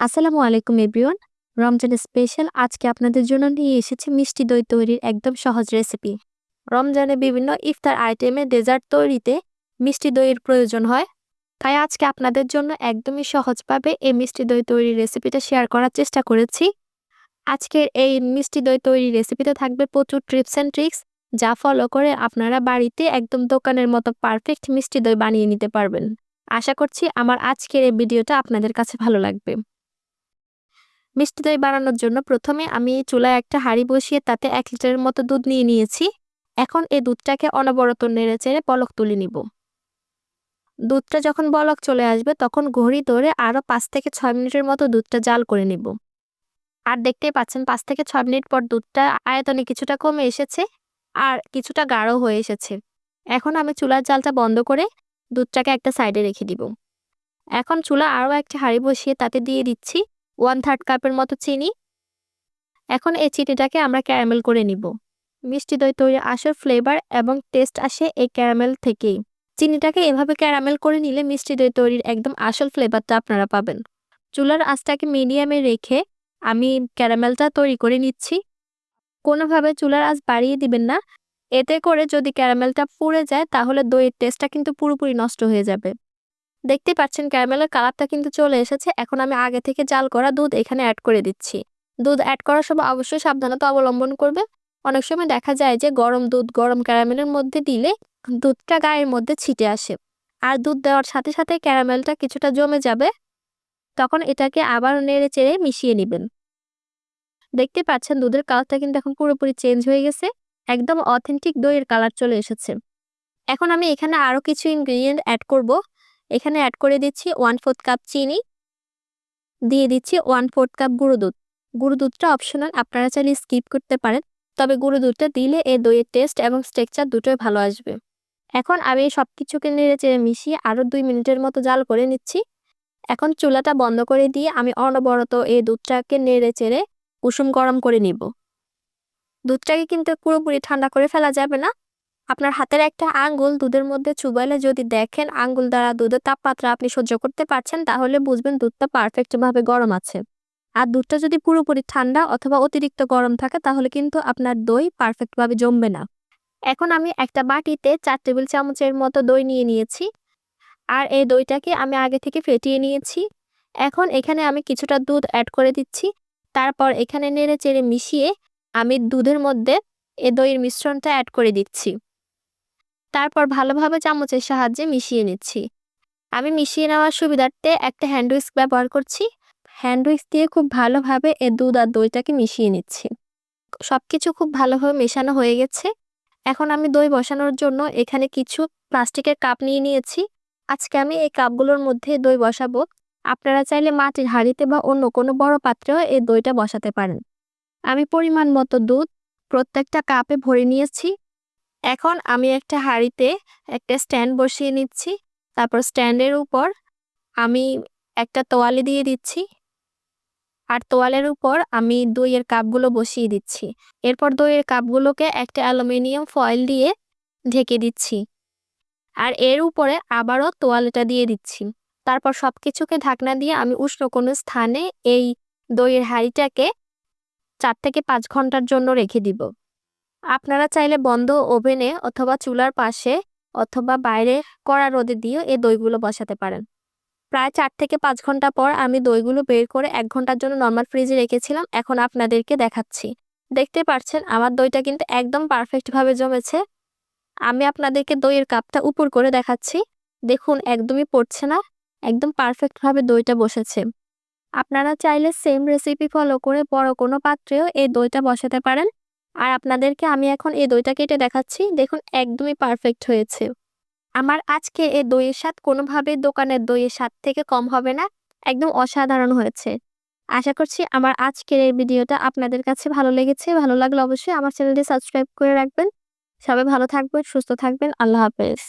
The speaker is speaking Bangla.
আসসালামু আলাইকুম এভরিওয়ান। রমজানের স্পেশাল। আজকে আপনাদের জন্য নিয়ে এসেছি মিষ্টি দই তৈরির একদম সহজ রেসিপি। রমজানে বিভিন্ন ইফতার আইটেমে ডেজার্ট তৈরিতে মিষ্টি দইয়ের প্রয়োজন হয়। তাই আজকে আপনাদের জন্য একদমই সহজভাবে এই মিষ্টি দই তৈরির রেসিপিটা শেয়ার করার চেষ্টা করেছি। আজকের এই মিষ্টি দই তৈরির রেসিপিতে থাকবে প্রচুর ট্রিপস অ্যান্ড ট্রিক্স, যা ফলো করে আপনারা বাড়িতে একদম দোকানের মতো পারফেক্ট মিষ্টি দই বানিয়ে নিতে পারবেন। আশা করছি আমার আজকের এই ভিডিওটা আপনাদের কাছে ভালো লাগবে। মিষ্টি দই বানানোর জন্য প্রথমে আমি চুলায় একটা হাঁড়ি বসিয়ে তাতে এক লিটারের মতো দুধ নিয়ে নিয়েছি। এখন এই দুধটাকে অনবরত নেড়ে চেড়ে পলক তুলে নিব। দুধটা যখন বলক চলে আসবে, তখন ঘড়ি ধরে আরও পাঁচ থেকে ছয় মিনিটের মতো দুধটা জাল করে নিব। আর দেখতেই পাচ্ছেন, পাঁচ থেকে ছয় মিনিট পর দুধটা আয়তনে কিছুটা কমে এসেছে আর কিছুটা গাঢ় হয়ে এসেছে। এখন আমি চুলার জালটা বন্ধ করে দুধটাকে একটা সাইডে রেখে দিব। এখন চুলা আরও একটা হাঁড়ি বসিয়ে তাতে দিয়ে দিচ্ছি। ওয়ান থার্ড কাপের মতো চিনি। এখন এই চিনিটাকে আমরা ক্যারামেল করে নিব। মিষ্টি দই তৈরি আসল ফ্লেভার এবং টেস্ট আসে এই ক্যারামেল থেকেই। চিনিটাকে এভাবে ক্যারামেল করে নিলে মিষ্টি দই তৈরির একদম আসল ফ্লেভারটা আপনারা পাবেন। চুলার আঁচটাকে মিডিয়ামে রেখে আমি ক্যারামেলটা তৈরি করে নিচ্ছি। কোনোভাবে চুলার আঁচ বাড়িয়ে দিবেন না। এতে করে যদি ক্যারামেলটা পুড়ে যায় তাহলে দইয়ের টেস্টটা কিন্তু পুরোপুরি নষ্ট হয়ে যাবে। দেখতে পাচ্ছেন ক্যারামেলের কালারটা কিন্তু চলে এসেছে। এখন আমি আগে থেকে জাল করা দুধ এখানে অ্যাড করে দিচ্ছি। দুধ অ্যাড করার সময় অবশ্যই সাবধানতা অবলম্বন করবে। অনেক সময় দেখা যায় যে গরম দুধ, গরম ক্যারামেলের মধ্যে দিলে দুধটা গায়ের মধ্যে ছিটে আসে। আর দুধ দেওয়ার সাথে সাথে ক্যারামেলটা কিছুটা জমে যাবে। তখন এটাকে আবার নেড়ে চেড়ে মিশিয়ে নেবেন। দেখতে পাচ্ছেন দুধের কালারটা কিন্তু এখন পুরোপুরি চেঞ্জ হয়ে গেছে। একদম অথেন্টিক দইয়ের কালার চলে এসেছে। এখন আমি এখানে আরও কিছু ইনগ্রিডিয়েন্ট অ্যাড করব। এখানে অ্যাড করে দিচ্ছি ওয়ান ফোর্থ কাপ চিনি, দিয়ে দিচ্ছি ওয়ান ফোর্থ কাপ গুঁড়ো দুধ। গুঁড়ো দুধটা অপশনাল আপনারা চাইলে স্কিপ করতে পারেন, তবে গুঁড়ো দুধটা দিলে এই দইয়ের টেস্ট এবং স্ট্রেকচার দুটোই ভালো আসবে। এখন আমি সব কিছুকে নেড়ে চেড়ে মিশিয়ে আরও দুই মিনিটের মতো জাল করে নিচ্ছি। এখন চুলাটা বন্ধ করে দিয়ে আমি অনবরত এই দুধটাকে নেড়ে চেড়ে কুসুম গরম করে নিব। দুধটাকে কিন্তু পুরোপুরি ঠান্ডা করে ফেলা যাবে না। আপনার হাতের একটা আঙ্গুল দুধের মধ্যে চুবাইলে যদি দেখেন আঙ্গুল দ্বারা দুধের তাপমাত্রা আপনি সহ্য করতে পারছেন, তাহলে বুঝবেন দুধটা পারফেক্টভাবে গরম আছে। আর দুধটা যদি পুরোপুরি ঠান্ডা অথবা অতিরিক্ত গরম থাকে, তাহলে কিন্তু আপনার দই পারফেক্টভাবে জমবে না। এখন আমি একটা বাটিতে চার টেবিল চামচের মতো দই নিয়ে নিয়েছি। আর এই দইটাকে আমি আগে থেকে ফেটিয়ে নিয়েছি। এখন এখানে আমি কিছুটা দুধ অ্যাড করে দিচ্ছি। তারপর এখানে নেড়ে চেড়ে মিশিয়ে আমি দুধের মধ্যে এ দইয়ের মিশ্রণটা অ্যাড করে দিচ্ছি। তারপর ভালোভাবে চামচের সাহায্যে মিশিয়ে নিচ্ছি। আমি মিশিয়ে নেওয়ার সুবিধার্থে একটা হ্যান্ড উইস্ক ব্যবহার করছি। হ্যান্ড উইস্ক দিয়ে খুব ভালোভাবে এ দুধ আর দইটাকে মিশিয়ে নিচ্ছি। সব কিছু খুব ভালোভাবে মেশানো হয়ে গেছে। এখন আমি দই বসানোর জন্য এখানে কিছু প্লাস্টিকের কাপ নিয়ে নিয়েছি। আজকে আমি এই কাপগুলোর মধ্যে দই বসাবো। আপনারা চাইলে মাটির হাঁড়িতে বা অন্য কোনো বড় পাত্রেও এই দইটা বসাতে পারেন। আমি পরিমাণ মতো দুধ প্রত্যেকটা কাপে ভরে নিয়েছি। এখন আমি একটা হাঁড়িতে একটা স্ট্যান্ড বসিয়ে নিচ্ছি। তারপর স্ট্যান্ডের উপর আমি একটা তোয়ালে দিয়ে দিচ্ছি। আর তোয়ালের উপর আমি দইয়ের কাপগুলো বসিয়ে দিচ্ছি। এরপর দইয়ের কাপগুলোকে একটা অ্যালুমিনিয়াম ফয়েল দিয়ে ঢেকে দিচ্ছি। আর এর উপরে আবারও তোয়ালেটা দিয়ে দিচ্ছি। তারপর সব কিছুকে ঢাকনা দিয়ে আমি উষ্ণ কোনো স্থানে এই দইয়ের হাঁড়িটাকে চার থেকে পাঁচ ঘণ্টার জন্য রেখে দিব। আপনারা চাইলে বন্ধ ওভেনে অথবা চুলার পাশে অথবা বাইরে কড়া রোদে দিয়ে এই দইগুলো বসাতে পারেন। প্রায় চার থেকে পাঁচ ঘণ্টা পর আমি দইগুলো বের করে এক ঘণ্টার জন্য নর্মাল ফ্রিজে রেখেছিলাম, এখন আপনাদেরকে দেখাচ্ছি। দেখতে পাচ্ছেন, আমার দইটা কিন্তু একদম পারফেক্টভাবে জমেছে। আমি আপনাদেরকে দইয়ের কাপটা উপর করে দেখাচ্ছি। দেখুন, একদমই পড়ছে না, একদম পারফেক্টভাবে দইটা বসেছে। আপনারা চাইলে সেম রেসিপি ফলো করে বড় কোনো পাত্রেও এই দইটা বসাতে পারেন। আর আপনাদেরকে আমি এখন এই দইটা কেটে দেখাচ্ছি। দেখুন, একদমই পারফেক্ট হয়েছে। আমার আজকে এই দইয়ের স্বাদ কোনোভাবে দোকানের দইয়ের স্বাদ থেকে কম হবে না, একদম অসাধারণ হয়েছে। আশা করছি আমার আজকের এই ভিডিওটা আপনাদের কাছে ভালো লেগেছে। ভালো লাগলে অবশ্যই আমার চ্যানেলটি সাবস্ক্রাইব করে রাখবেন। সবাই ভালো থাকবেন, সুস্থ থাকবেন। আল্লাহ হাফেজ।